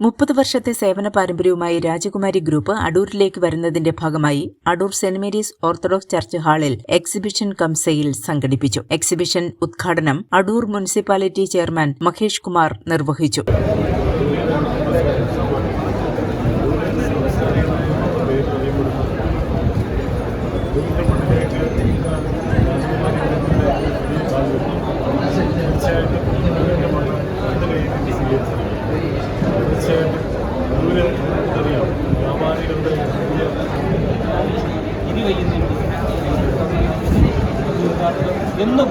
മുപ്പത് വർഷത്തെ സേവന പാരമ്പര്യവുമായി രാജകുമാരി ഗ്രൂപ്പ് അടൂരിലേക്ക് വരുന്നതിന്റെ ഭാഗമായി Adoor Saint Mary's Orthodox Church ഹാളിൽ എക്സിബിഷൻ കം സെയിൽ സംഘടിപ്പിച്ചു. എക്സിബിഷൻ ഉദ്ഘാടനം അടൂർ മുനിസിപ്പാലിറ്റി ചെയർമാൻ മഹേഷ് കുമാർ നിർവഹിച്ചു. എന്നും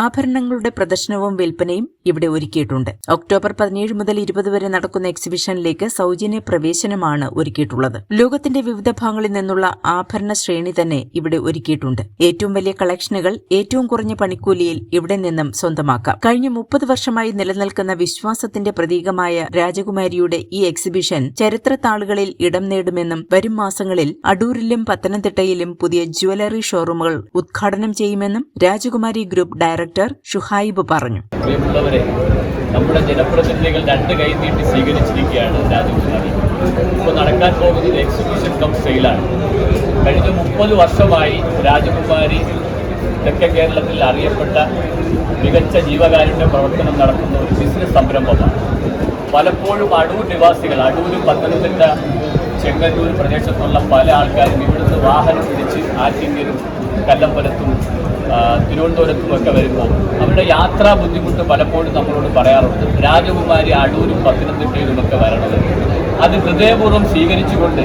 ആഭരണങ്ങളുടെ പ്രദർശനവും വിൽപ്പനയും ഇവിടെ ഒരുക്കിയിട്ടുണ്ട്. ഒക്ടോബർ പതിനേഴ് മുതൽ ഇരുപത് വരെ നടക്കുന്ന എക്സിബിഷനിലേക്ക് സൗജന്യ പ്രവേശനമാണ് ഒരുക്കിയിട്ടുള്ളത്. ലോകത്തിന്റെ വിവിധ ഭാഗങ്ങളിൽ നിന്നുള്ള ആഭരണ ശ്രേണി തന്നെ ഇവിടെ ഒരുക്കിയിട്ടുണ്ട്. ഏറ്റവും വലിയ കളക്ഷനുകൾ ഏറ്റവും കുറഞ്ഞ പണിക്കൂലിയിൽ ഇവിടെ നിന്നും സ്വന്തമാക്കാം. കഴിഞ്ഞ മുപ്പത് വർഷമായി നിലനിൽക്കുന്ന വിശ്വാസത്തിന്റെ പ്രതീകമായ രാജകുമാരിയുടെ ഈ എക്സിബിഷൻ ചരിത്ര താളുകളിൽ ഇടം നേടുമെന്നും വരും മാസങ്ങളിൽ അടൂരിലും പത്തനംതിട്ടയിലും പുതിയ ജ്വല്ലറി ഷോറൂമുകൾ ഉദ്ഘാടനം ചെയ്യുമെന്നും രാജകുമാരി ഗ്രൂപ്പ് ഡയറക്ടർ ഷുഹൈബ് പറഞ്ഞു. നമ്മുടെ ജനപ്രതിനിധികൾ രണ്ട് കൈ നീട്ടി സ്വീകരിച്ചിരിക്കുകയാണ് രാജകുമാരി. ഇപ്പോൾ നടക്കാൻ പോകുന്നത് എക്സിബിഷൻ കം സെയിലാണ് കഴിഞ്ഞ മുപ്പത് വർഷമായി രാജകുമാരി തെക്കൻ കേരളത്തിൽ അറിയപ്പെട്ട മികച്ച ജീവകാരുണ്യ പ്രവർത്തനം നടത്തുന്ന ഒരു ബിസിനസ് സംരംഭമാണ്. പലപ്പോഴും അടൂർ നിവാസികൾ അടൂരും പത്തനംതിട്ട ചെങ്ങന്നൂർ പ്രദേശത്തുള്ള പല ആൾക്കാരും ഇവിടുന്ന് വാഹനം പിടിച്ച് ആറ്റിങ്ങലും കല്ലമ്പലത്തും തിരുവനന്തപുരത്തും ഒക്കെ വരുമ്പോൾ അവരുടെ യാത്രാ ബുദ്ധിമുട്ട് പലപ്പോഴും നമ്മളോട് പറയാറുണ്ട്. രാജകുമാരി അടൂരും പത്തനംതിട്ടയിലുമൊക്കെ വരണത്. അത് ഹൃദയപൂർവം സ്വീകരിച്ചുകൊണ്ട്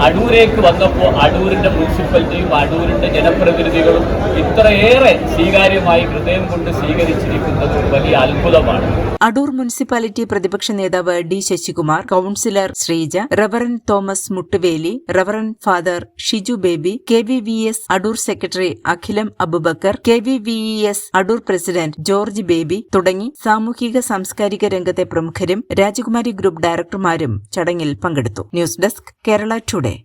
അടൂരേക്ക് വന്നപ്പോൾ അടൂരിന്റെ മുനിസിപ്പാലിറ്റിയും അടൂരിന്റെ ജനപ്രതിനിധികളും ഇത്രയേറെ സ്വീകാര്യമായി ഹൃദയം കൊണ്ട് സ്വീകരിച്ചിരിക്കുന്നത് വലിയ അത്ഭുതമാണ്. അടൂർ മുനിസിപ്പാലിറ്റി പ്രതിപക്ഷ നേതാവ് D Sasikumar councillor Sreeja Reverend Thomas Muttuveli Reverend Father Shiju Baby K V V S Adoor secretary Akhilam Abubakar K V V S Adoor president George Baby തുടങ്ങി സാമൂഹിക സാംസ്കാരിക രംഗത്തെ പ്രമുഖരും രാജകുമാരി ഗ്രൂപ്പ് ഡയറക്ടർമാരും ചടങ്ങിൽ പങ്കെടുത്തു. News desk Kerala today.